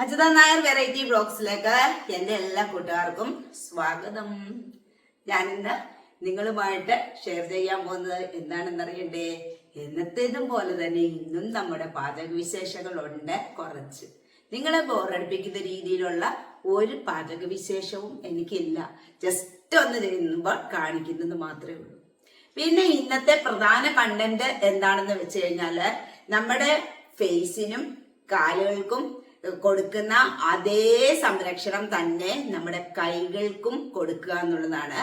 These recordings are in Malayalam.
അജിത നായർ വെറൈറ്റി ബ്ലോഗ്സിലേക്ക് എന്റെ എല്ലാ കൂട്ടുകാർക്കും സ്വാഗതം. ഞാനിന്ന് നിങ്ങളുമായിട്ട് ഷെയർ ചെയ്യാൻ പോകുന്നത് എന്താണെന്നറിയണ്ടേ? എന്നത്തേതും പോലെ തന്നെ ഇന്നും നമ്മുടെ പാചക വിശേഷങ്ങളുണ്ട് കുറച്ച്. നിങ്ങളെ ബോറടിപ്പിക്കുന്ന രീതിയിലുള്ള ഒരു പാചക വിശേഷവും എനിക്കില്ല. ജസ്റ്റ് ഒന്ന് ചെയ്യുമ്പോൾ കാണിക്കുന്നത് മാത്രമേ ഉള്ളൂ. പിന്നെ ഇന്നത്തെ പ്രധാന കണ്ടന്റ് എന്താണെന്ന് വെച്ച് കഴിഞ്ഞാൽ നമ്മുടെ ഫേസിനും കാലുകൾക്കും കൊടുക്കുന്ന അതേ സംരക്ഷണം തന്നെ നമ്മുടെ കൈകൾക്കും കൊടുക്കുക എന്നുള്ളതാണ്.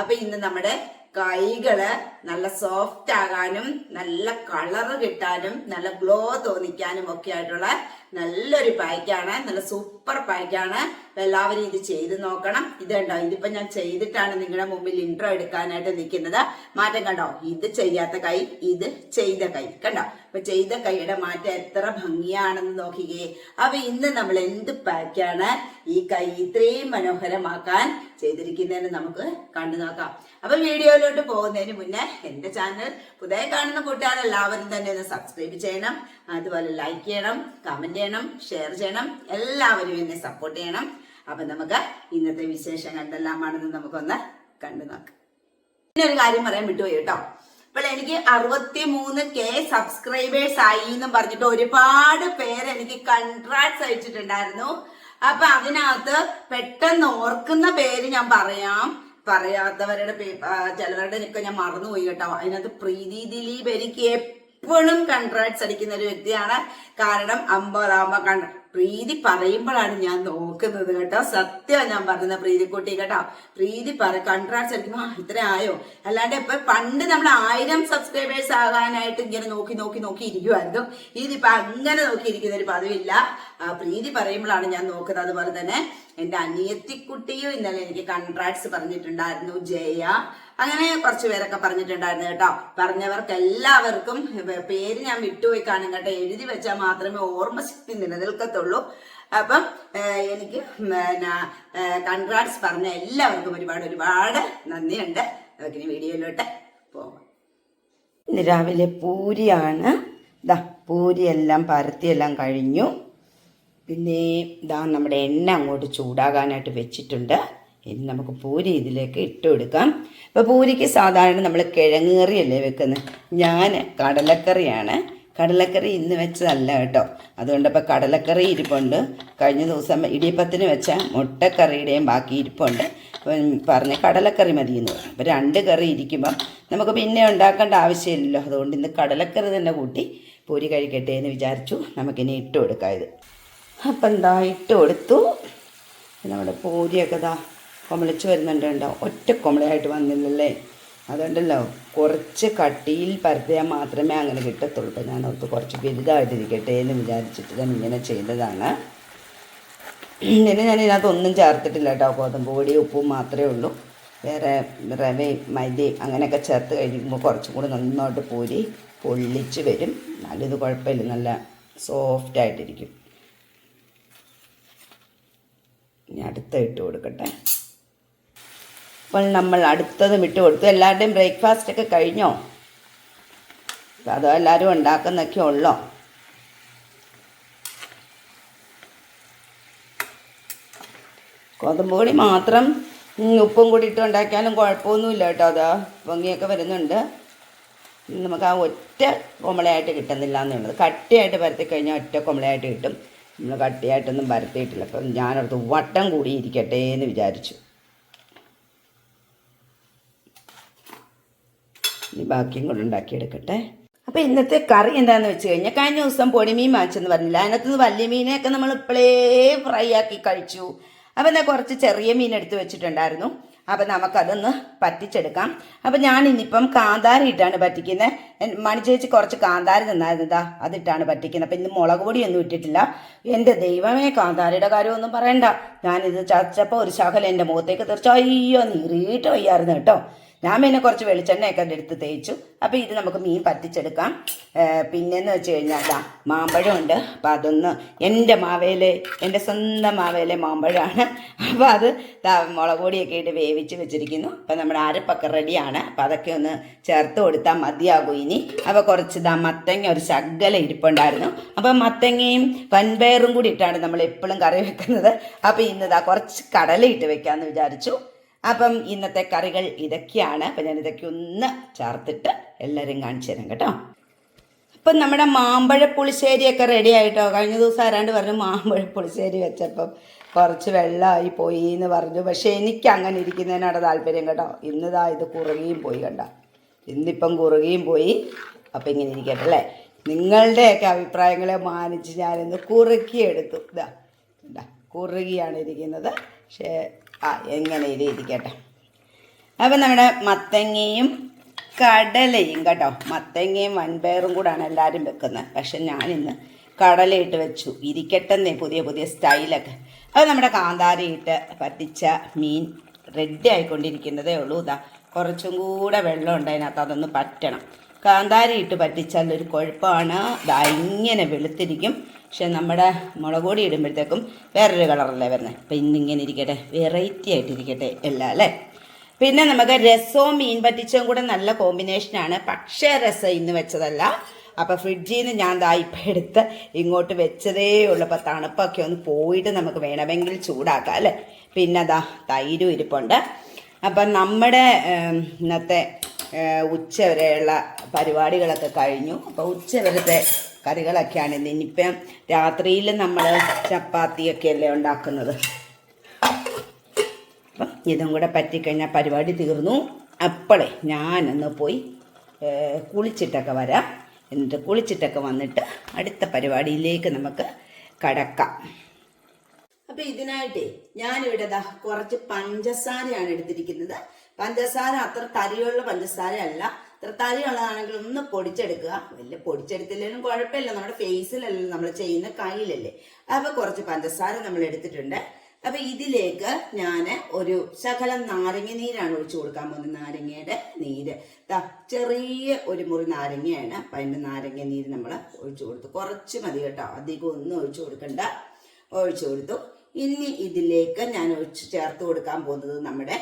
അപ്പൊ ഇന്ന് നമ്മുടെ കൈകൾ നല്ല സോഫ്റ്റ് ആകാനും നല്ല കളറ് കിട്ടാനും നല്ല ഗ്ലോ തോന്നിക്കാനും ഒക്കെ ആയിട്ടുള്ള നല്ലൊരു പായ്ക്കാണ് നല്ല സൂപ്പർ പായ്ക്കാണ്. എല്ലാവരും ഇത് ചെയ്ത് നോക്കണം. ഇത് കണ്ടോ? ഇതിപ്പോ ഞാൻ ചെയ്തിട്ടാണ് നിങ്ങളുടെ മുമ്പിൽ ഇൻട്രോ എടുക്കാനായിട്ട് നിൽക്കുന്നത്. മാറ്റം കണ്ടോ? ഇത് ചെയ്യാത്ത കൈ ഇത് ചെയ്ത കൈ. കണ്ടോ? അപ്പൊ ചെയ്ത കൈയുടെ മാറ്റം എത്ര ഭംഗിയാണെന്ന് നോക്കിക്കേ അപ്പൊ ഇന്ന് നമ്മൾ എന്ത് പാക്കാണ് ഈ കൈ ഇത്രയും മനോഹരമാക്കാൻ ചെയ്തിരിക്കുന്നതെന്ന് നമുക്ക് കണ്ടു നോക്കാം. അപ്പൊ വീഡിയോയിലോട്ട് പോകുന്നതിന് മുന്നേ എന്റെ ചാനൽ പുതിയ കാണുന്ന കൂട്ടുകാരെല്ലാവരും തന്നെ ഒന്ന് സബ്സ്ക്രൈബ് ചെയ്യണം. അതുപോലെ ലൈക്ക് ചെയ്യണം കമന്റ് ചെയ്യണം ഷെയർ ചെയ്യണം. എല്ലാവരും എന്നെ സപ്പോർട്ട് ചെയ്യണം. അപ്പൊ നമുക്ക് ഇന്നത്തെ വിശേഷം എന്തെല്ലാമാണെന്ന് നമുക്കൊന്ന് കണ്ടു നോക്കാം. പിന്നെ ഒരു കാര്യം പറയാൻ വിട്ടുപോയി കേട്ടോ. ഇപ്പോൾ എനിക്ക് അറുപത്തി മൂന്ന് കെ സബ്സ്ക്രൈബേഴ്സ് ആയി എന്നും പറഞ്ഞിട്ട് ഒരുപാട് പേര് എനിക്ക് കൺട്രാക്ട്സ് അയച്ചിട്ടുണ്ടായിരുന്നു. അപ്പൊ അതിനകത്ത് പെട്ടെന്ന് ഓർക്കുന്ന പേര് ഞാൻ പറയാം. പറയാത്തവരുടെ ചിലവരുടെ ഒക്കെ ഞാൻ മറന്നുപോയി കേട്ടോ. അതിനകത്ത് പ്രീതി ദിലീപ് എനിക്ക് എപ്പോഴും കൺട്രാക്ട്സ് അടിക്കുന്ന ഒരു വ്യക്തിയാണ്. കാരണം അമ്പതാകുമ്പോ കണ്ട പ്രീതി പറയുമ്പോഴാണ് ഞാൻ നോക്കുന്നത് കേട്ടോ. സത്യമാണ് ഞാൻ പറഞ്ഞത് പ്രീതിക്കുട്ടി കേട്ടോ. പ്രീതി പറ കൺട്രാക്ട്സ് അടിക്കുമ്പോ ആ ഇത്ര ആയോ? അല്ലാണ്ട് ഇപ്പൊ പണ്ട് നമ്മൾ ആയിരം സബ്സ്ക്രൈബേഴ്സ് ആകാനായിട്ട് ഇങ്ങനെ നോക്കി നോക്കി നോക്കി ഇരിക്കുമായിരുന്നു ഇതിപ്പോ അങ്ങനെ നോക്കിയിരിക്കുന്ന ഒരു പതിവില്ല. പ്രീതി പറയുമ്പോഴാണ് ഞാൻ നോക്കുന്നത് അതുപോലെ തന്നെ. എന്റെ അനിയത്തിക്കുട്ടിയും ഇന്നലെ എനിക്ക് കൺട്രാക്ട്സ് പറഞ്ഞിട്ടുണ്ടായിരുന്നു ജയ. അങ്ങനെ കുറച്ച് പേരൊക്കെ പറഞ്ഞിട്ടുണ്ടായിരുന്നു കേട്ടോ. പറഞ്ഞവർക്ക് എല്ലാവർക്കും പേര് ഞാൻ വിട്ടുപോയി കാണും കേട്ടോ. എഴുതി വെച്ചാൽ മാത്രമേ ഓർമ്മശക്തി നിലനിൽക്കത്തുള്ളൂ. അപ്പം എനിക്ക് കൺഗ്രാറ്റ്സ് പറഞ്ഞ എല്ലാവർക്കും ഒരുപാട് ഒരുപാട് നന്ദിയുണ്ട്. അതൊക്കെ വീഡിയോയിലോട്ട് പോവാം. ഇന്ന് രാവിലെ പൂരിയാണ്. ദാ പൂരിയെല്ലാം പരത്തിയെല്ലാം കഴിഞ്ഞു. പിന്നെ ഇതാ നമ്മുടെ എണ്ണ അങ്ങോട്ട് ചൂടാകാനായിട്ട് വെച്ചിട്ടുണ്ട്. ഇനി നമുക്ക് പൂരി ഇതിലേക്ക് ഇട്ട് കൊടുക്കാം ഇപ്പോൾ പൂരിക്ക് സാധാരണ നമ്മൾ കിഴങ്ങ് കറിയല്ലേ വെക്കുന്നത് ഞാൻ കടലക്കറിയാണ്. കടലക്കറി ഇന്ന് വെച്ചതല്ല കേട്ടോ. അതുകൊണ്ട് ഇപ്പോൾ കടലക്കറി ഇരിപ്പുണ്ട്. കഴിഞ്ഞ ദിവസം ഇടിയപ്പത്തിന് വെച്ച മുട്ടക്കറിയുടെയും ബാക്കി ഇരിപ്പുണ്ട്. പറഞ്ഞ് കടലക്കറി മതി എന്ന് പറഞ്ഞു. അപ്പോൾ രണ്ട് കറി ഇരിക്കുമ്പം നമുക്ക് പിന്നെ ഉണ്ടാക്കേണ്ട ആവശ്യമില്ലല്ലോ. അതുകൊണ്ട് ഇന്ന് കടലക്കറി തന്നെ കൂട്ടി പൂരി കഴിക്കട്ടെ എന്ന് വിചാരിച്ചു. നമുക്കിനി ഇട്ട് കൊടുക്കാം ഇത്. അപ്പം എന്താ ഇട്ട് കൊടുത്തു നമ്മുടെ പൂരിയൊക്കെ ഇതാ കൊമളിച്ച് വരുന്നുണ്ട് ഉണ്ടോ ഒറ്റ കൊമളയായിട്ട് വന്നില്ലല്ലേ? അതുകൊണ്ടല്ലോ കുറച്ച് കട്ടിയിൽ പരത്തിയാൽ മാത്രമേ അങ്ങനെ കിട്ടത്തുള്ളൂ. ഇപ്പം ഞാൻ ഓർത്ത് കുറച്ച് വലുതായിട്ടിരിക്കട്ടെ എന്ന് വിചാരിച്ചിട്ട് ഞാൻ ഇങ്ങനെ ചെയ്തതാണ്. പിന്നെ ഞാൻ ഇതിനകത്തൊന്നും ചേർത്തിട്ടില്ല കേട്ടോ. ഗോതമ്പ് പൊടി ഉപ്പും മാത്രമേ ഉള്ളൂ. വേറെ റവയും മൈദയും അങ്ങനെയൊക്കെ ചേർത്ത് കഴിയുമ്പോൾ കുറച്ചും കൂടി നന്നായിട്ട് പൂരി പൊള്ളിച്ച് വരും. നല്ലത് കുഴപ്പമില്ല. നല്ല സോഫ്റ്റ് ആയിട്ടിരിക്കും. ഇനി അടുത്ത ഇട്ട് കൊടുക്കട്ടെ. അപ്പോൾ നമ്മൾ അടുത്തതും ഇട്ട് കൊടുത്തു. എല്ലാവരുടെയും ബ്രേക്ക്ഫാസ്റ്റ് ഒക്കെ കഴിഞ്ഞോ? അതോ എല്ലാവരും ഉണ്ടാക്കുന്നൊക്കെ ഉള്ളോ? ഗോതമ്പ് പൊടി മാത്രം ഉപ്പും കൂടി ഇട്ട് ഉണ്ടാക്കിയാലും കുഴപ്പമൊന്നുമില്ല കേട്ടോ അതാ. പൊങ്ങിയൊക്കെ വരുന്നുണ്ട്. നമുക്ക് ആ ഒറ്റ കൊമളയായിട്ട് കിട്ടുന്നില്ല എന്നുള്ളത് കട്ടിയായിട്ട് പരത്തി കഴിഞ്ഞാൽ ഒറ്റ കൊമളയായിട്ട് കിട്ടും. നമ്മൾ കട്ടിയായിട്ടൊന്നും പരത്തിയിട്ടില്ല. അപ്പം ഞാനടുത്ത് വട്ടം കൂടി ഇരിക്കട്ടെ എന്ന് വിചാരിച്ചു. ഇനി ബാക്കിയും കൂടെ ഉണ്ടാക്കിയെടുക്കട്ടെ. അപ്പോൾ ഇന്നത്തെ കറി എന്താണെന്ന് വെച്ച് കഴിഞ്ഞാൽ കഴിഞ്ഞ ദിവസം പൊടിമീൻ വാങ്ങിച്ചെന്ന് പറഞ്ഞില്ല? അതിനകത്ത് നിന്ന് വലിയ മീനെയൊക്കെ നമ്മൾ ഇപ്പോഴേ ഫ്രൈ ആക്കി കഴിച്ചു. അപ്പോൾ എന്നാൽ കുറച്ച് ചെറിയ മീൻ എടുത്ത് വെച്ചിട്ടുണ്ടായിരുന്നു. അപ്പം നമുക്കതൊന്ന് പറ്റിച്ചെടുക്കാം. അപ്പം ഞാൻ ഇന്നിപ്പം കാന്താരി ഇട്ടാണ് പറ്റിക്കുന്നത് മണിച്ചേച്ചി കുറച്ച് കാന്താരി തന്നായിരുന്നതാ അതിട്ടാണ് പറ്റിക്കുന്നത് അപ്പം ഇന്ന് മുളക് പൊടിയൊന്നും ഇട്ടിട്ടില്ല. എന്റെ ദൈവമേ കാന്താരിയുടെ കാര്യമൊന്നും പറയണ്ട. ഞാനിത് ചതച്ചപ്പോൾ ഒരു ശകലം എന്റെ മുഖത്തേക്ക് തീർച്ചയായും നീറിയിട്ട് വയ്യായിരുന്നു കേട്ടോ. ഞാൻ പിന്നെ കുറച്ച് വെളിച്ചെണ്ണയൊക്കെ എടുത്ത് തേച്ചു. അപ്പോൾ ഇത് നമുക്ക് മീൻ പറ്റിച്ചെടുക്കാം. പിന്നെന്ന് വെച്ച് കഴിഞ്ഞാൽ മാമ്പഴം മാമ്പഴമുണ്ട്. അപ്പം അതൊന്ന് എന്റെ മാവേലെ എന്റെ സ്വന്തം മാവേലെ മാമ്പഴമാണ് അപ്പോൾ അത് മുളക് പൊടിയൊക്കെ ഇട്ട് വേവിച്ച് വെച്ചിരിക്കുന്നു. അപ്പം നമ്മുടെ അരപ്പൊക്കെ റെഡിയാണ്. അപ്പം അതൊക്കെ ഒന്ന് ചേർത്ത് കൊടുത്താൽ മതിയാകും ഇനി. അപ്പോൾ കുറച്ച് ദാ മത്തങ്ങ ഒരു ശകല ഇരിപ്പുണ്ടായിരുന്നു. അപ്പം മത്തങ്ങയും വൻപയറും കൂടി ഇട്ടാണ് നമ്മൾ എപ്പോഴും കറി വെക്കുന്നത്. അപ്പോൾ ഇന്ന് ദാ കുറച്ച് കടല ഇട്ട് വെക്കാമെന്ന് വിചാരിച്ചു. അപ്പം ഇന്നത്തെ കറികൾ ഇതൊക്കെയാണ്. അപ്പം ഞാൻ ഇതൊക്കെ ഒന്ന് ചേർത്തിട്ട് എല്ലാവരും കാണിച്ചു തരാം കേട്ടോ. അപ്പം നമ്മുടെ മാമ്പഴ പുളിശ്ശേരിയൊക്കെ റെഡി ആയിട്ടോ? കഴിഞ്ഞ ദിവസം ആരാണ്ട് പറഞ്ഞു മാമ്പഴ പുളിശ്ശേരി വെച്ചപ്പം കുറച്ച് വെള്ളമായി പോയി എന്ന് പറഞ്ഞു. പക്ഷേ എനിക്ക് അങ്ങനെ ഇരിക്കുന്നതിനാണ് താല്പര്യം കേട്ടോ. ഇന്നിതാ ഇത് കുറുകയും പോയി കണ്ട? ഇന്നിപ്പം കുറുകയും പോയി. അപ്പം ഇങ്ങനെ ഇരിക്കട്ടെ അല്ലേ? നിങ്ങളുടെയൊക്കെ അഭിപ്രായങ്ങളെ മാനിച്ച് ഞാനിന്ന് കുറുക്കിയെടുത്തു. ഇതാ കുറുകിയാണ് ഇരിക്കുന്നത്. പക്ഷേ ആ എങ്ങനെയും ഇരിക്കട്ടെ. അപ്പം നമ്മുടെ മത്തങ്ങയും കടലയും കേട്ടോ. മത്തങ്ങയും വൻപയറും കൂടാണ് എല്ലാവരും വെക്കുന്നത്. പക്ഷെ ഞാനിന്ന് കടലയിട്ട് വെച്ചു. ഇരിക്കട്ടെന്നേ പുതിയ പുതിയ സ്റ്റൈലൊക്കെ. അത് നമ്മുടെ കാന്താരിയിട്ട് പറ്റിച്ച മീൻ റെഡി ആയിക്കൊണ്ടിരിക്കുന്നതേ ഉള്ളൂ. ഇതാ കുറച്ചും കൂടെ വെള്ളം ഉണ്ട് അതിനകത്ത്. അതൊന്ന് പറ്റണം. കാന്താരി ഇട്ട് പറ്റിച്ചാൽ ഒരു കുഴപ്പമാണ് ഇതാ ഇങ്ങനെ വെളുത്തിരിക്കും. പക്ഷെ നമ്മുടെ മുളക് പൊടി ഇടുമ്പോഴത്തേക്കും വേറൊരു കളറല്ലേ വരുന്നത് അപ്പം ഇന്നിങ്ങനെ ഇരിക്കട്ടെ വെറൈറ്റി ആയിട്ടിരിക്കട്ടെ എല്ലാം അല്ലേ? പിന്നെ നമുക്ക് രസവും മീൻ പറ്റിച്ചതും കൂടെ നല്ല കോമ്പിനേഷനാണ് പക്ഷേ രസം ഇന്ന് വെച്ചതല്ല. അപ്പോൾ ഫ്രിഡ്ജിൽ നിന്ന് ഞാൻ ദാ ഇപ്പം എടുത്ത് ഇങ്ങോട്ട് വെച്ചതേ ഉള്ളൂ. അപ്പോൾ തണുപ്പൊക്കെ ഒന്ന് പോയിട്ട് നമുക്ക് വേണമെങ്കിൽ ചൂടാക്കാം അല്ലേ? പിന്നെ ദാ തൈരും ഇരിപ്പുണ്ട്. അപ്പം നമ്മുടെ ഇന്നത്തെ ഉച്ച വരെയുള്ള പരിപാടികളൊക്കെ കഴിഞ്ഞു. അപ്പോൾ ഉച്ച വരത്തെ കറികളൊക്കെയാണ് ഇനിയിപ്പം രാത്രിയിൽ നമ്മൾ ചപ്പാത്തിയൊക്കെ അല്ലേ ഉണ്ടാക്കുന്നത്. അപ്പം ഇതും കൂടെ പറ്റിക്കഴിഞ്ഞാൽ പരിപാടി തീർന്നു. അപ്പോളേ ഞാനൊന്ന് പോയി കുളിച്ചിട്ടൊക്കെ വരാം. എന്നിട്ട് കുളിച്ചിട്ടൊക്കെ വന്നിട്ട് അടുത്ത പരിപാടിയിലേക്ക് നമുക്ക് കടക്കാം. അപ്പൊ ഇതിനായിട്ടേ ഞാനിവിടെ ദാ കുറച്ച് പഞ്ചസാരയാണ് എടുത്തിരിക്കുന്നത്. പഞ്ചസാര അത്ര തരിയുള്ള പഞ്ചസാര അല്ല അത്ര തരിയുള്ളതാണെങ്കിൽ ഒന്ന് പൊടിച്ചെടുക്കുക. വലിയ പൊടിച്ചെടുത്തില്ലെങ്കിലും കുഴപ്പമില്ല. നമ്മുടെ ഫേസിലല്ലേ നമ്മൾ ചെയ്യുന്ന കയ്യിലല്ലേ. അപ്പൊ കുറച്ച് പഞ്ചസാര നമ്മൾ എടുത്തിട്ടുണ്ട്. അപ്പൊ ഇതിലേക്ക് ഞാൻ ഒരു ശകലം നാരങ്ങ നീരാണ് ഒഴിച്ചു കൊടുക്കാൻ പോകുന്നത്. നാരങ്ങയുടെ നീര്. ചെറിയ ഒരു മുറി നാരങ്ങയാണ്. അപ്പൊ അതിന്റെ നാരങ്ങ നീര് നമ്മൾ ഒഴിച്ചു കൊടുത്തു. കുറച്ച് മതി കേട്ടോ. അധികം ഒന്നും ഒഴിച്ചു കൊടുക്കണ്ട. ഒഴിച്ചു കൊടുത്തു. ഇനി ഇതിലേക്ക് ഞാൻ ഒഴിച്ച് ചേർത്ത് കൊടുക്കാൻ പോകുന്നത് നമ്മുടെ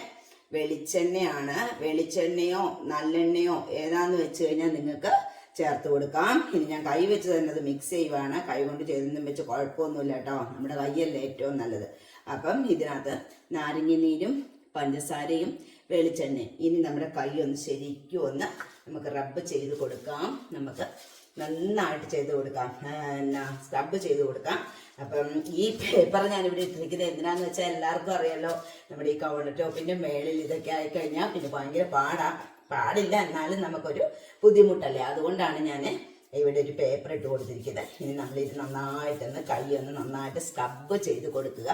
വെളിച്ചെണ്ണയാണ്. വെളിച്ചെണ്ണയോ നല്ലെണ്ണയോ ഏതാന്ന് വെച്ച് കഴിഞ്ഞാൽ നിങ്ങൾക്ക് ചേർത്ത് കൊടുക്കാം. ഇനി ഞാൻ കൈ വെച്ച് തന്നെ അത് മിക്സ് ചെയ്യുവാണ് കൈ കൊണ്ട് ചെയ്തൊന്നും വെച്ച് കുഴപ്പമൊന്നുമില്ല കേട്ടോ. നമ്മുടെ കൈയല്ലേ ഏറ്റവും നല്ലത്. അപ്പം ഇതിനകത്ത് നാരങ്ങ നീരും പഞ്ചസാരയും വെളിച്ചെണ്ണയും. ഇനി നമ്മുടെ കൈ ഒന്ന് ശരിക്കും ഒന്ന് നമുക്ക് റബ്ബ് ചെയ്ത് കൊടുക്കാം. നമുക്ക് നന്നായിട്ട് ചെയ്ത് കൊടുക്കാം. എന്നാ സ്ക്രബ് ചെയ്ത് കൊടുക്കാം. അപ്പം ഈ പേപ്പർ ഞാനിവിടെ ഇട്ടിരിക്കുന്നത് എന്തിനാന്ന് വെച്ചാൽ എല്ലാവർക്കും അറിയാലോ. നമ്മുടെ ഈ കൗണ്ടർ ടോപ്പിന്റെ മേളിൽ ഇതൊക്കെ ആയിക്കഴിഞ്ഞാൽ പിന്നെ ഭയങ്കര പാടാ. പാടില്ല എന്നാലും നമുക്കൊരു ബുദ്ധിമുട്ടല്ലേ? അതുകൊണ്ടാണ് ഞാൻ ഇവിടെ ഒരു പേപ്പർ ഇട്ട് കൊടുത്തിരിക്കുന്നത്. ഇനി നമ്മളിത് നന്നായിട്ടൊന്ന് കൈ ഒന്ന് നന്നായിട്ട് സ്ക്രബ് ചെയ്ത് കൊടുക്കുക.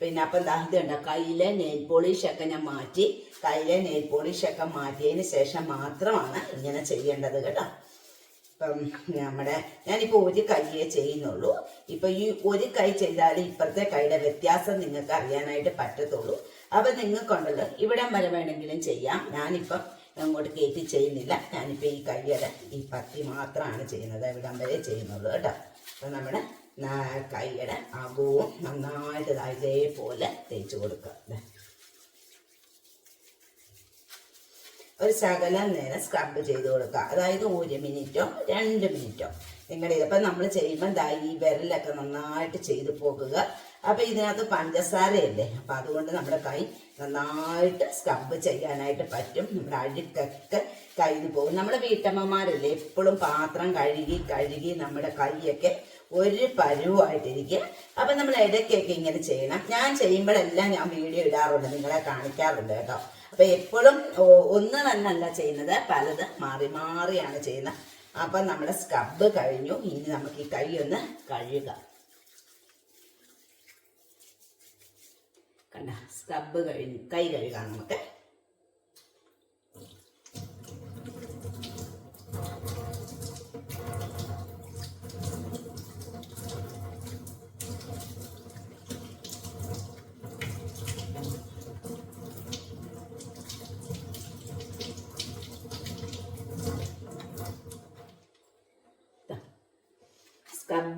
പിന്നെ അപ്പം എന്താ ഇത് കണ്ടോ? കയ്യിലെ നെയിൽ പോളിഷ് ഒക്കെ ഞാൻ മാറ്റി കയ്യിലെ നെയിൽ പോളിഷ് ഒക്കെ മാറ്റിയതിന് ശേഷം മാത്രമാണ് ഇങ്ങനെ ചെയ്യേണ്ടത് കേട്ടോ. ഇപ്പം നമ്മുടെ ഞാനിപ്പോൾ ഒരു കൈയെ ചെയ്യുന്നുള്ളൂ. ഇപ്പൊ ഈ ഒരു കൈ ചെയ്താൽ ഇപ്പുറത്തെ കൈയുടെ വ്യത്യാസം നിങ്ങൾക്ക് അറിയാനായിട്ട് പറ്റത്തുള്ളൂ. അപ്പൊ നിങ്ങൾക്കുണ്ടല്ലോ ഇവിടെ വരെ വേണമെങ്കിലും ചെയ്യാം. ഞാനിപ്പം അങ്ങോട്ട് കയറ്റി ചെയ്യുന്നില്ല. ഞാനിപ്പോൾ ഈ കൈയുടെ ഈ പത്തി മാത്രമാണ് ചെയ്യുന്നത്. ഇവിടം വരെ ചെയ്യുന്നുള്ളൂ കേട്ടോ. അപ്പൊ നമ്മുടെ കൈയുടെ അകവും നന്നായിട്ട് ഇതേപോലെ തേച്ച് കൊടുക്കുക ദേ. ഒരു ശകലം നേരം സ്ക്രബ് ചെയ്ത് കൊടുക്കുക. അതായത് ഒരു മിനിറ്റോ രണ്ട് മിനിറ്റോ നിങ്ങളുടെ ഇതിപ്പോൾ നമ്മൾ ചെയ്യുമ്പോൾ ദാ ഈ വിരലൊക്കെ നന്നായിട്ട് ചെയ്ത് പോകുക. അപ്പോൾ ഇതിനകത്ത് പഞ്ചസാരയല്ലേ അപ്പം അതുകൊണ്ട് നമ്മുടെ കൈ നന്നായിട്ട് സ്ക്രബ് ചെയ്യാനായിട്ട് പറ്റും. നമ്മുടെ അഴുക്കൊക്കെ കയ്യിൽ പോകും. നമ്മുടെ വീട്ടമ്മമാരല്ലേ എപ്പോഴും പാത്രം കഴുകി കഴുകി നമ്മുടെ കൈയൊക്കെ ഒരു പരുവായിട്ടിരിക്കുക. അപ്പം നമ്മൾ ഇടയ്ക്കൊക്കെ ഇങ്ങനെ ചെയ്യണം. ഞാൻ ചെയ്യുമ്പോഴെല്ലാം ഞാൻ വീഡിയോ ഇടാറുണ്ട്. നിങ്ങളെ കാണിക്കാറുണ്ട് കേട്ടോ. അപ്പൊ എപ്പോഴും ഒന്ന് തന്നെയല്ല ചെയ്യുന്നത്. പലത് മാറി മാറിയാണ് ചെയ്യുന്നത്. അപ്പൊ നമ്മുടെ സ്ക്രബ് കഴിഞ്ഞു. ഇനി നമുക്ക് ഈ കൈ ഒന്ന് കഴുകുക കണ്ട സ്ക്രബ് കഴിഞ്ഞു. കൈ കഴുകാം നമുക്ക്.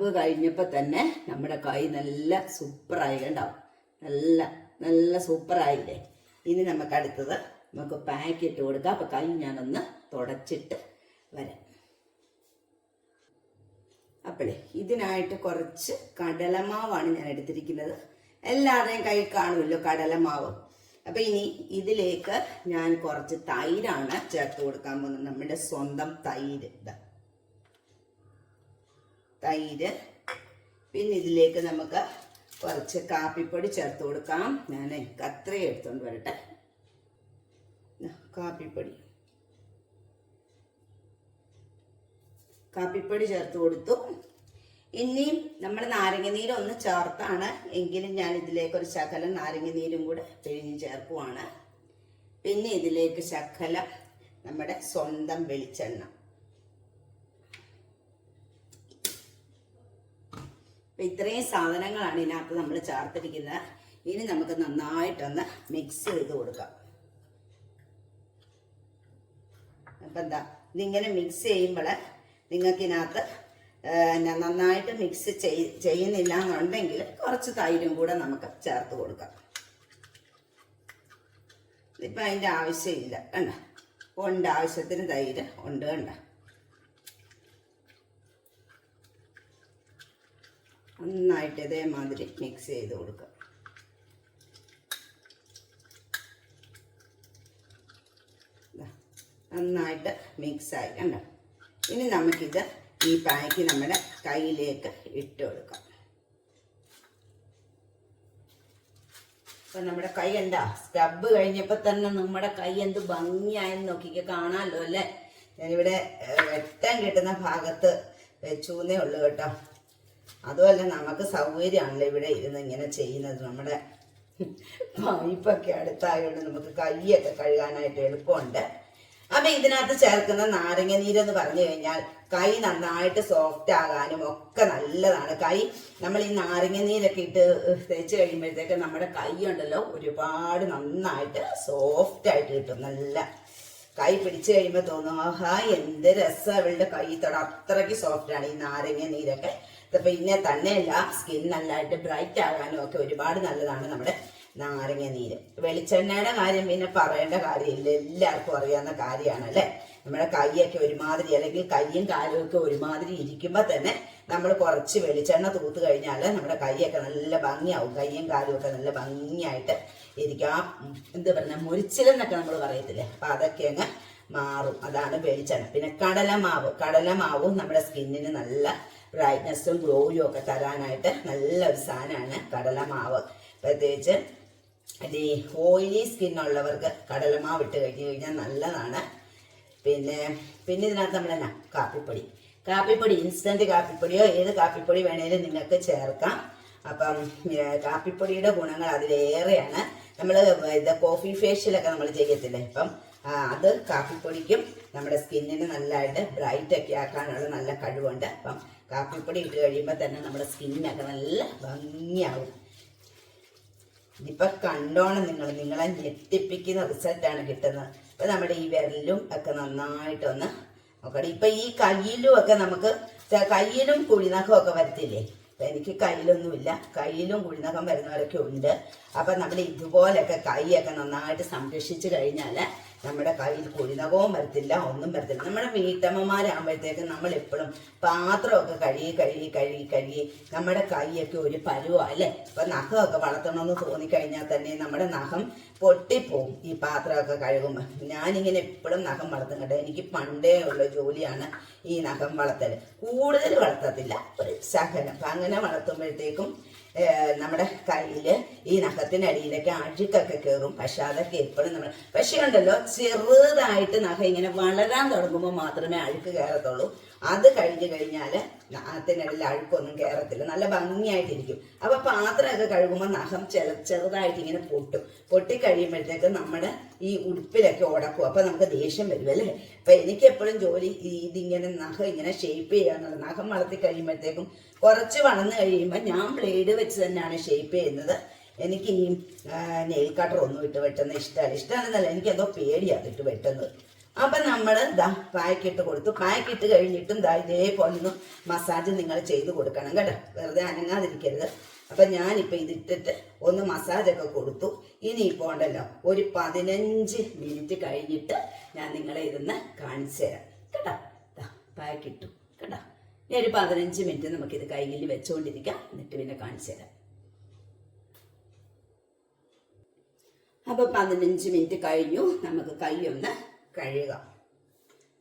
സ്ക്രബ് കഴിഞ്ഞപ്പോൾ തന്നെ നമ്മുടെ കൈ നല്ല സൂപ്പറായി ഉണ്ടാവും നല്ല നല്ല സൂപ്പറായില്ലേ? ഇനി നമുക്ക് അടുത്തത് നമുക്ക് പാക്ക് ഇട്ട് കൊടുക്കാം. അപ്പോൾ കൈ ഞാനൊന്ന് തുടച്ചിട്ട് വരാം. അപ്പോഴേ ഇതിനായിട്ട് കുറച്ച് കടലമാവാണ് ഞാൻ എടുത്തിരിക്കുന്നത്. എല്ലാവരുടെയും കൈ കാണുമല്ലോ കടലമാവ്. അപ്പൊ ഇനി ഇതിലേക്ക് ഞാൻ കുറച്ച് തൈരാണ് ചേർത്ത് കൊടുക്കാൻ പോകുന്നത്. നമ്മുടെ സ്വന്തം തൈര്. ഇതാ തൈര്. പിന്നെ ഇതിലേക്ക് നമുക്ക് കുറച്ച് കാപ്പിപ്പൊടി ചേർത്ത് കൊടുക്കാം. ഞാൻ കത്ര എടുത്തോണ്ട് വരട്ടെ. കാപ്പിപ്പൊടി. കാപ്പിപ്പൊടി ചേർത്ത് കൊടുത്തു. ഇനിയും നമ്മൾ നാരങ്ങ നാരങ്ങനീര് ഒന്ന് ചേർത്താണ്. എങ്കിലും ഞാൻ ഇതിലേക്ക് ഒരു ശകലം നാരങ്ങനീരും കൂടെ പിഴിഞ്ഞ് ചേർക്കുവാണ്. പിന്നെ ഇതിലേക്ക് ശകലം നമ്മുടെ സ്വന്തം വെളിച്ചെണ്ണ. അപ്പൊ ഇത്രയും സാധനങ്ങളാണ് ഇതിനകത്ത് നമ്മൾ ചേർത്തിരിക്കുന്നത്. ഇനി നമുക്ക് നന്നായിട്ടൊന്ന് മിക്സ് ചെയ്ത് കൊടുക്കാം. അപ്പം എന്താ ഇതിങ്ങനെ മിക്സ് ചെയ്യുമ്പോൾ നിങ്ങൾക്കിനകത്ത് പിന്നെ നന്നായിട്ട് മിക്സ് ചെയ് ചെയ്യുന്നില്ല എന്നുണ്ടെങ്കിൽ കുറച്ച് തൈരും കൂടെ നമുക്ക് ചേർത്ത് കൊടുക്കാം. ഇപ്പം അതിന്റെ ആവശ്യമില്ല കണ്ട? ഉണ്ട് ആവശ്യത്തിന് തൈര് ഉണ്ട് കണ്ട? നന്നായിട്ട് ഇതേമാതിരി മിക്സ് ചെയ്ത് കൊടുക്കുക. നന്നായിട്ട് മിക്സായി കണ്ടോ? ഇനി നമുക്കിത് ഈ പാക്ക് നമ്മുടെ കയ്യിലേക്ക് ഇട്ട് കൊടുക്കാം. അപ്പൊ നമ്മുടെ കൈ എന്താ സ്ക്രബ് കഴിഞ്ഞപ്പോൾ തന്നെ നമ്മുടെ കൈ എന്ത് ഭംഗിയായെന്ന് നോക്കിക്ക് കാണാമല്ലോ അല്ലേ? ഞാനിവിടെ വെട്ടം കിട്ടുന്ന ഭാഗത്ത് വെച്ചൂന്നേ ഉള്ളൂ കേട്ടോ. അതുമല്ല നമുക്ക് സൗകര്യമാണല്ലോ ഇവിടെ ഇരുന്ന് ഇങ്ങനെ ചെയ്യുന്നത്. നമ്മുടെ പൈപ്പൊക്കെ അടുത്തായതുകൊണ്ട് നമുക്ക് കൈയൊക്കെ കഴുകാനായിട്ട് എളുപ്പമുണ്ട്. അപ്പൊ ഇതിനകത്ത് ചേർക്കുന്ന നാരങ്ങ നീരെന്ന് പറഞ്ഞു കഴിഞ്ഞാൽ കൈ നന്നായിട്ട് സോഫ്റ്റ് ആകാനും ഒക്കെ നല്ലതാണ്. കൈ നമ്മൾ ഈ നാരങ്ങ നീരൊക്കെ ഇട്ട് തേച്ച് കഴിയുമ്പോഴത്തേക്ക് നമ്മുടെ കൈ ഉണ്ടല്ലോ ഒരുപാട് നന്നായിട്ട് സോഫ്റ്റ് ആയിട്ട് കിട്ടും. നല്ല കൈ പിടിച്ചു കഴിയുമ്പോൾ തോന്നും ആഹാ എന്ത് രസം അവളുടെ കൈ തൊട അത്രയ്ക്ക് സോഫ്റ്റ് ആണ്. ഈ നാരങ്ങ നീരൊക്കെ. ഇത് പിന്നെ തന്നെയല്ല സ്കിൻ നല്ലതായിട്ട് ബ്രൈറ്റ് ആകാനും ഒക്കെ ഒരുപാട് നല്ലതാണ് നമ്മുടെ നാരങ്ങ നീര്. വെളിച്ചെണ്ണയുടെ കാര്യം പിന്നെ പറയേണ്ട കാര്യമില്ല. എല്ലാവർക്കും അറിയാവുന്ന കാര്യമാണ് അല്ലേ? നമ്മുടെ കൈയൊക്കെ ഒരുമാതിരി അല്ലെങ്കിൽ കൈയും കാലും ഒക്കെ ഒരുമാതിരി ഇരിക്കുമ്പോൾ തന്നെ നമ്മൾ കുറച്ച് വെളിച്ചെണ്ണ തൂത്ത് കഴിഞ്ഞാൽ നമ്മുടെ കൈയൊക്കെ നല്ല ഭംഗിയാവും. കൈയും കാലും ഒക്കെ നല്ല ഭംഗിയായിട്ട് ഇരിക്കും. ആ എന്താ പറയുക മുരിച്ചിലെന്നൊക്കെ നമ്മൾ പറയത്തില്ലേ? അപ്പം അതൊക്കെ അങ്ങ് മാറും. അതാണ് വെളിച്ചെണ്ണ. പിന്നെ കടലമാവ്. കടലമാവും നമ്മുടെ സ്കിന്നിന് നല്ല ബ്രൈറ്റ്നസ്സും ഗ്ലോയും ഒക്കെ തരാനായിട്ട് നല്ല ഒരു സാധനമാണ് കടലമാവ്. പ്രത്യേകിച്ച് ഈ ഓയിലി സ്കിന്നുള്ളവർക്ക് കടലമാവ് ഇട്ട് കഴിഞ്ഞ് കഴിഞ്ഞാൽ നല്ലതാണ്. പിന്നെ പിന്നെ ഇതിനകത്ത് നമ്മൾ എന്നാ കാപ്പിപ്പൊടി. കാപ്പിപ്പൊടി ഇൻസ്റ്റന്റ് കാപ്പിപ്പൊടിയോ ഏത് കാപ്പിപ്പൊടി വേണേലും നിങ്ങൾക്ക് ചേർക്കാം. അപ്പം കാപ്പിപ്പൊടിയുടെ ഗുണങ്ങൾ അതിലേറെയാണ്. നമ്മൾ ഇത് കോഫി ഫേഷ്യലൊക്കെ നമ്മൾ ചെയ്യത്തില്ലേ? ഇപ്പം അത് കാപ്പിപ്പൊടിക്കും നമ്മുടെ സ്കിന്നിന് നല്ലതായിട്ട് ബ്രൈറ്റ് ഒക്കെ ആക്കാനുള്ള നല്ല കഴിവുണ്ട്. അപ്പം കാപ്പിപ്പൊടി ഇട്ട് കഴിയുമ്പോൾ തന്നെ നമ്മുടെ സ്കിന്നൊക്കെ നല്ല ഭംഗിയാവും. ഇതിപ്പോൾ കണ്ടോണം നിങ്ങൾ. നിങ്ങളെ ഞെട്ടിപ്പിക്കുന്ന റിസൾട്ടാണ് കിട്ടുന്നത്. അപ്പം നമ്മുടെ ഈ വിരലും ഒക്കെ നന്നായിട്ടൊന്ന് നോക്കട്ടെ. ഇപ്പൊ ഈ കയ്യിലും ഒക്കെ നമുക്ക് കയ്യിലും കുഴിനഖം ഒക്കെ വരത്തില്ലേ എനിക്ക് കയ്യിലൊന്നുമില്ല. കയ്യിലും കുഴിനഖം വരുന്നവരൊക്കെ ഉണ്ട്. അപ്പൊ നമ്മൾ ഇതുപോലൊക്കെ കൈയൊക്കെ നന്നായിട്ട് സംരക്ഷിച്ചു കഴിഞ്ഞാൽ നമ്മുടെ കയ്യിൽ കുരുനകവും വരത്തില്ല ഒന്നും വരത്തില്ല. നമ്മുടെ വീട്ടമ്മമാരാകുമ്പോഴത്തേക്കും നമ്മൾ എപ്പോഴും പാത്രമൊക്കെ കഴുകി കഴുകി കഴുകി കഴുകി നമ്മുടെ കൈയൊക്കെ ഒരു പരുവാ അല്ലേ? ഇപ്പൊ നഖമൊക്കെ വളർത്തണമെന്ന് തോന്നിക്കഴിഞ്ഞാൽ തന്നെ നമ്മുടെ നഖം പൊട്ടിപ്പോവും ഈ പാത്രമൊക്കെ കഴുകുമ്പോൾ. ഞാനിങ്ങനെ എപ്പോഴും നഖം വളർത്തുന്നുണ്ട് എനിക്ക് പണ്ടേ ഉള്ള ജോലിയാണ് ഈ നഖം വളർത്തൽ. കൂടുതൽ വളർത്തത്തില്ല. ഒരു സഹനം. അപ്പം അങ്ങനെ വളർത്തുമ്പോഴത്തേക്കും നമ്മുടെ കയ്യിൽ ഈ നഖത്തിനടിയിലൊക്കെ അഴുക്കൊക്കെ കയറും. പക്ഷെ അതൊക്കെ എപ്പോഴും നമ്മൾ പക്ഷേ ഉണ്ടല്ലോ ചെറുതായിട്ട് നഖം ഇങ്ങനെ വളരാൻ തുടങ്ങുമ്പോൾ മാത്രമേ അഴുക്ക് കയറത്തുള്ളൂ. അത് കഴിഞ്ഞ് കഴിഞ്ഞാൽ അതിനിടയിൽ അഴുക്കൊന്നും കയറത്തില്ല നല്ല ഭംഗിയായിട്ടിരിക്കും. അപ്പൊ പാത്രമൊക്കെ കഴുകുമ്പോൾ നഖം ചെറു ചെറുതായിട്ട് ഇങ്ങനെ പൊട്ടും. പൊട്ടി കഴിയുമ്പോഴത്തേക്ക് നമ്മുടെ ഈ ഉടുപ്പിലൊക്കെ ഉടക്കും. അപ്പൊ നമുക്ക് ദേഷ്യം വരും അല്ലേ? അപ്പൊ എനിക്ക് എപ്പോഴും ജോലി ഇതിങ്ങനെ നഖം ഇങ്ങനെ ഷേപ്പ് ചെയ്യാന്നുള്ളത്. നഖം വളർത്തി കഴിയുമ്പോഴത്തേക്കും കുറച്ച് വളർന്നു കഴിയുമ്പോൾ ഞാൻ ബ്ലേഡ് വെച്ച് തന്നെയാണ് ഷേപ്പ് ചെയ്യുന്നത്. എനിക്ക് ഈ നെയിൽ കട്ടർ ഒന്നും ഇട്ട് വെട്ടുന്നത് ഇഷ്ടമല്ല. ഇഷ്ടമാണെന്നല്ല എനിക്ക് എന്തോ പേടിയാണ് ഇട്ട് വെട്ടുന്നത്. അപ്പൊ നമ്മൾ ദാ പായ്ക്കിട്ട് കൊടുത്തു. പായ്ക്കിട്ട് കഴിഞ്ഞിട്ടും ദാ ഇതേപോലെ ഒന്ന് മസാജ് നിങ്ങൾ ചെയ്ത് കൊടുക്കണം കേട്ടോ. വെറുതെ അനങ്ങാതിരിക്കരുത്. അപ്പൊ ഞാനിപ്പോ ഇതിട്ടിട്ട് ഒന്ന് മസാജൊക്കെ കൊടുത്തു. ഇനി ഉണ്ടല്ലോ ഒരു പതിനഞ്ച് മിനിറ്റ് കഴിഞ്ഞിട്ട് ഞാൻ നിങ്ങളെ ഇതൊന്ന് കാണിച്ചു തരാം. കേട്ടോ? പായ്ക്കിട്ടു. കേട്ടോ? ഇനി ഒരു പതിനഞ്ച് മിനിറ്റ് നമുക്കിത് കയ്യിൽ വെച്ചുകൊണ്ടിരിക്കാം എന്നിട്ട് പിന്നെ കാണിച്ചു തരാം. അപ്പൊ പതിനഞ്ച് മിനിറ്റ് കഴിഞ്ഞു. നമുക്ക് കൈ ഒന്ന് കഴുകാം.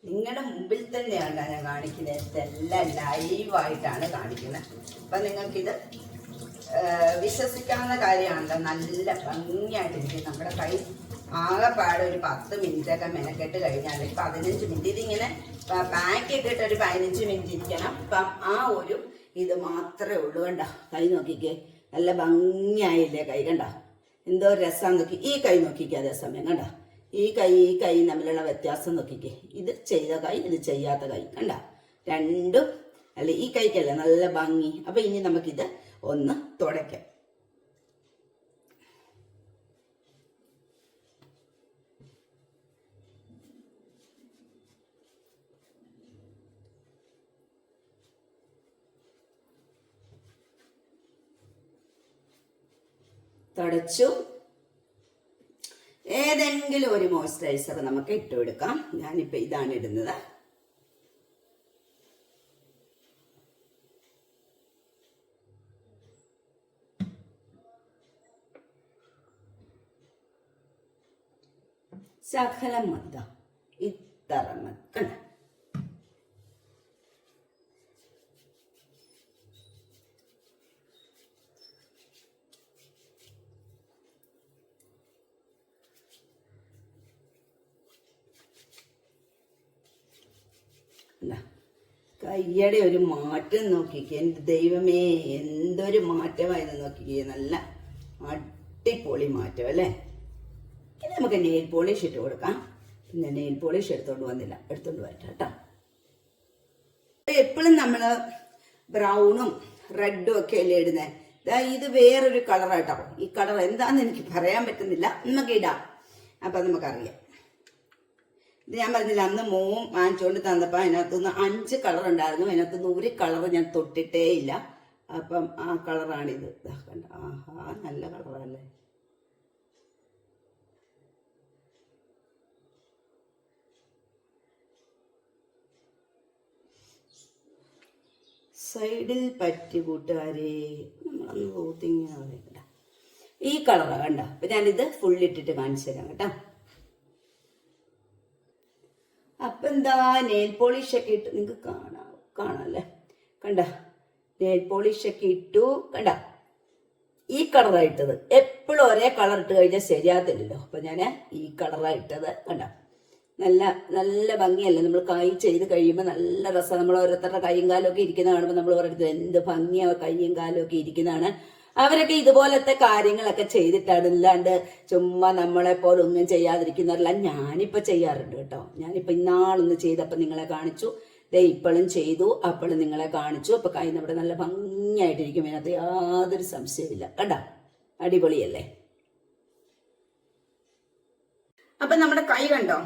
നിങ്ങളുടെ മുമ്പിൽ തന്നെയാണ് ഞാൻ കാണിക്കുന്നത്. ഇതെല്ലാം ലൈവായിട്ടാണ് കാണിക്കുന്നത്. അപ്പം നിങ്ങൾക്കിത് വിശ്വസിക്കാവുന്ന കാര്യമാണല്ലോ. നല്ല ഭംഗിയായിട്ടിരിക്കും നമ്മുടെ കൈ ആകെപ്പാടെ ഒരു പത്ത് മിനിറ്റൊക്കെ മെനക്കെട്ട് കഴിഞ്ഞാൽ ഒരു പതിനഞ്ച് മിനിറ്റ്. ഇതിങ്ങനെ പാക്ക് ഇട്ടിട്ട് ഒരു പതിനഞ്ച് മിനിറ്റ് ഇരിക്കണം. അപ്പം ആ ഒരു ഇത് മാത്രമേ ഉള്ളൂ കണ്ട? കൈ നോക്കിക്കേ. നല്ല ഭംഗിയായില്ലേ കൈ കണ്ട? എന്തോ രസം നോക്കി ഈ കൈ നോക്കിക്കേ അതേ സമയം കണ്ട? ഈ കൈ ഈ കൈ തമ്മിലുള്ള വ്യത്യാസം നോക്കിക്കേ. ഇത് ചെയ്ത കൈ ഇത് ചെയ്യാത്ത കൈ. കണ്ട? രണ്ടും അല്ല? ഈ കൈക്കല്ല? നല്ല ഭംഗി. അപ്പൊ ഇനി നമുക്കിത് ഒന്ന് തുടയ്ക്കാം. തുടച്ചു. ഏതെങ്കിലും ഒരു മോയ്സ്ചറൈസർ നമുക്ക് ഇട്ടുകൊടുക്കാം. ഞാനിപ്പോൾ ഇതാണ് ഇടുന്നത്. ശകലം മദ്ദ ഇത്ര മതി കണ്ട ഇല്ല. കയ്യടെ ഒരു മാറ്റം നോക്കിക്കുക എന്റെ ദൈവമേ എന്തൊരു മാറ്റമായിരുന്നു നോക്കിക്കുക നല്ല അടിപൊളി മാറ്റം അല്ലേ? ഇനി നമുക്ക് നെയിൽ പോളിഷ് ഇട്ട് കൊടുക്കാം. പിന്നെ നെയിൽ പോളിഷ് എടുത്തോണ്ട് വന്നില്ല. എടുത്തോണ്ട് വരട്ടെ കേട്ടോ. എപ്പോഴും നമ്മൾ ബ്രൗണും റെഡും ഒക്കെ അല്ലേ ഇടുന്നത് ഇതാ വേറൊരു കളറാട്ടോ ഈ കളർ എന്താന്ന് എനിക്ക് പറയാൻ പറ്റുന്നില്ല. നമുക്ക് ഇടാം. അപ്പൊ നമുക്കറിയാം. ഇത് ഞാൻ പറഞ്ഞില്ല അന്ന് മോൻ വാങ്ങിച്ചുകൊണ്ട് തന്നപ്പോൾ അതിനകത്തുനിന്ന് അഞ്ച് കളർ ഉണ്ടായിരുന്നു. അതിനകത്തുനിന്ന് ഒരു കളർ ഞാൻ തൊട്ടിട്ടേ ഇല്ല. അപ്പം ആ കളറാണിത് കണ്ട? ആഹാ നല്ല കളറല്ലേ സൈഡിൽ പറ്റി കൂട്ടുകാരെ നമ്മളൊന്ന് തൂത്തിങ്ങനെ ഈ കളറാ കണ്ട? അപ്പം ഞാനിത് ഫുള്ളിട്ടിട്ട് കാണിച്ചു തരാം കേട്ടോ. അപ്പൊ എന്താ? നെയിൽ പോളിഷ് ഒക്കെ ഇട്ട് നിങ്ങൾക്ക് കാണാം കാണാല്ലേ? കണ്ട? നെയിൽ പോളിഷ് ഒക്കെ ഇട്ടു. കണ്ട? ഈ കളറാണ് ഇട്ടത്. എപ്പോഴും ഒരേ കളർ ഇട്ട് കഴിഞ്ഞാൽ ശരിയാകത്തില്ലല്ലോ. അപ്പൊ ഞാൻ ഈ കളറാണ് ഇട്ടത്. കണ്ട? നല്ല നല്ല ഭംഗിയല്ലേ? നമ്മൾ കൈ ചെയ്ത് കഴിയുമ്പോൾ നല്ല രസം. നമ്മൾ ഓരോരുത്തരുടെ കൈയും കാലമൊക്കെ ഇരിക്കുന്ന കാണുമ്പോൾ നമ്മൾ ഓരോരുത്തർ എന്ത് ഭംഗിയാ കൈയും കാലമൊക്കെ ഇരിക്കുന്നതാണ്. അവരൊക്കെ ഇതുപോലത്തെ കാര്യങ്ങളൊക്കെ ചെയ്തിട്ടാണ് ഇല്ലാണ്ട് ചുമ്മാ നമ്മളെ പോലെ ഒന്നും ചെയ്യാതിരിക്കുന്നവരല്ല. ഞാനിപ്പോ ചെയ്യാറുണ്ട് കേട്ടോ. ഞാനിപ്പോ ഇന്നാളൊന്ന് ചെയ്തപ്പോൾ നിങ്ങളെ കാണിച്ചു. ദേ ഇപ്പോഴും ചെയ്തു. അപ്പോഴും നിങ്ങളെ കാണിച്ചു. അപ്പൊ കൈ നമ്മുടെ നല്ല ഭംഗിയായിട്ടിരിക്കും. അതിനകത്ത് യാതൊരു സംശയമില്ല കണ്ട? അടിപൊളിയല്ലേ? അപ്പൊ നമ്മുടെ കൈ കണ്ടോ?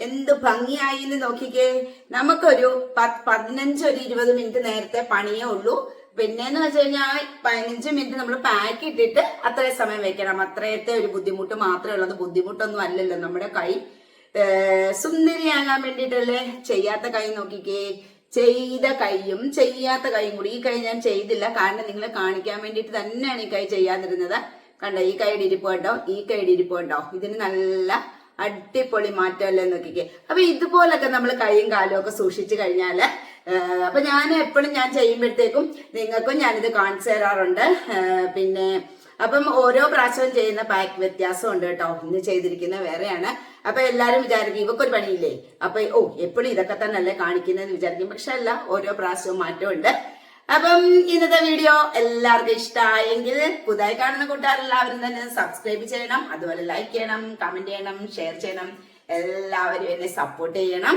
എന്ത് ഭംഗിയായി എന്ന് നോക്കിക്കേ. നമുക്കൊരു പതിനഞ്ച് ഒരു ഇരുപത് മിനിറ്റ് നേരത്തെ പണിയേ ഉള്ളൂ. പിന്നെന്ന് വെച്ച് കഴിഞ്ഞാൽ പതിനഞ്ച് മിനിറ്റ് നമ്മൾ പാക്ക് ഇട്ടിട്ട് അത്രയും സമയം വെക്കണം. അത്രയത്തെ ഒരു ബുദ്ധിമുട്ട് മാത്രമേ ഉള്ളത് ബുദ്ധിമുട്ടൊന്നും അല്ലല്ലോ. നമ്മുടെ കൈ സുന്ദരിയാകാൻ വേണ്ടിയിട്ടല്ലേ ചെയ്യാത്ത കൈ നോക്കിക്കേ. ചെയ്ത കൈയും ചെയ്യാത്ത കൈയും കൂടി. ഈ കൈ ഞാൻ ചെയ്തില്ല. കാരണം നിങ്ങളെ കാണിക്കാൻ വേണ്ടിയിട്ട് തന്നെയാണ് ഈ കൈ ചെയ്യാതിരുന്നത്. കണ്ടോ? ഈ കൈയുടെ ഇരിപ്പ് കേട്ടോ ഈ കൈയുടെ ഇരിപ്പ് കേട്ടോ ഇതിന് നല്ല അടിപൊളി മാറ്റമല്ലേ നോക്കിക്കേ. അപ്പൊ ഇതുപോലൊക്കെ നമ്മൾ കൈയും കാലും ഒക്കെ സൂക്ഷിച്ചു കഴിഞ്ഞാൽ അപ്പൊ ഞാൻ എപ്പോഴും ഞാൻ ചെയ്യുമ്പോഴത്തേക്കും നിങ്ങൾക്കും ഞാനിത് കാണിച്ചു തരാറുണ്ട്. പിന്നെ അപ്പം ഓരോ പ്രാവശ്യവും ചെയ്യുന്ന പാക്ക് വ്യത്യാസം ഉണ്ട് കേട്ടോ. ഇന്ന് ചെയ്തിരിക്കുന്ന വേറെയാണ്. അപ്പൊ എല്ലാരും വിചാരിക്കും ഇവക്കൊരു പണിയില്ലേ? അപ്പൊ ഓ എപ്പോഴും ഇതൊക്കെ തന്നെ അല്ലേ കാണിക്കുന്നതെന്ന് വിചാരിക്കും. പക്ഷെ അല്ല ഓരോ പ്രാവശ്യവും മാറ്റമുണ്ട്. അപ്പം ഇന്നത്തെ വീഡിയോ എല്ലാവർക്കും ഇഷ്ടമായെങ്കിൽ പുതുതായി കാണുന്ന കൂട്ടുകാരെല്ലാവരും തന്നെ സബ്സ്ക്രൈബ് ചെയ്യണം. അതുപോലെ ലൈക്ക് ചെയ്യണം കമന്റ് ചെയ്യണം ഷെയർ ചെയ്യണം. എല്ലാവരും എന്നെ സപ്പോർട്ട് ചെയ്യണം.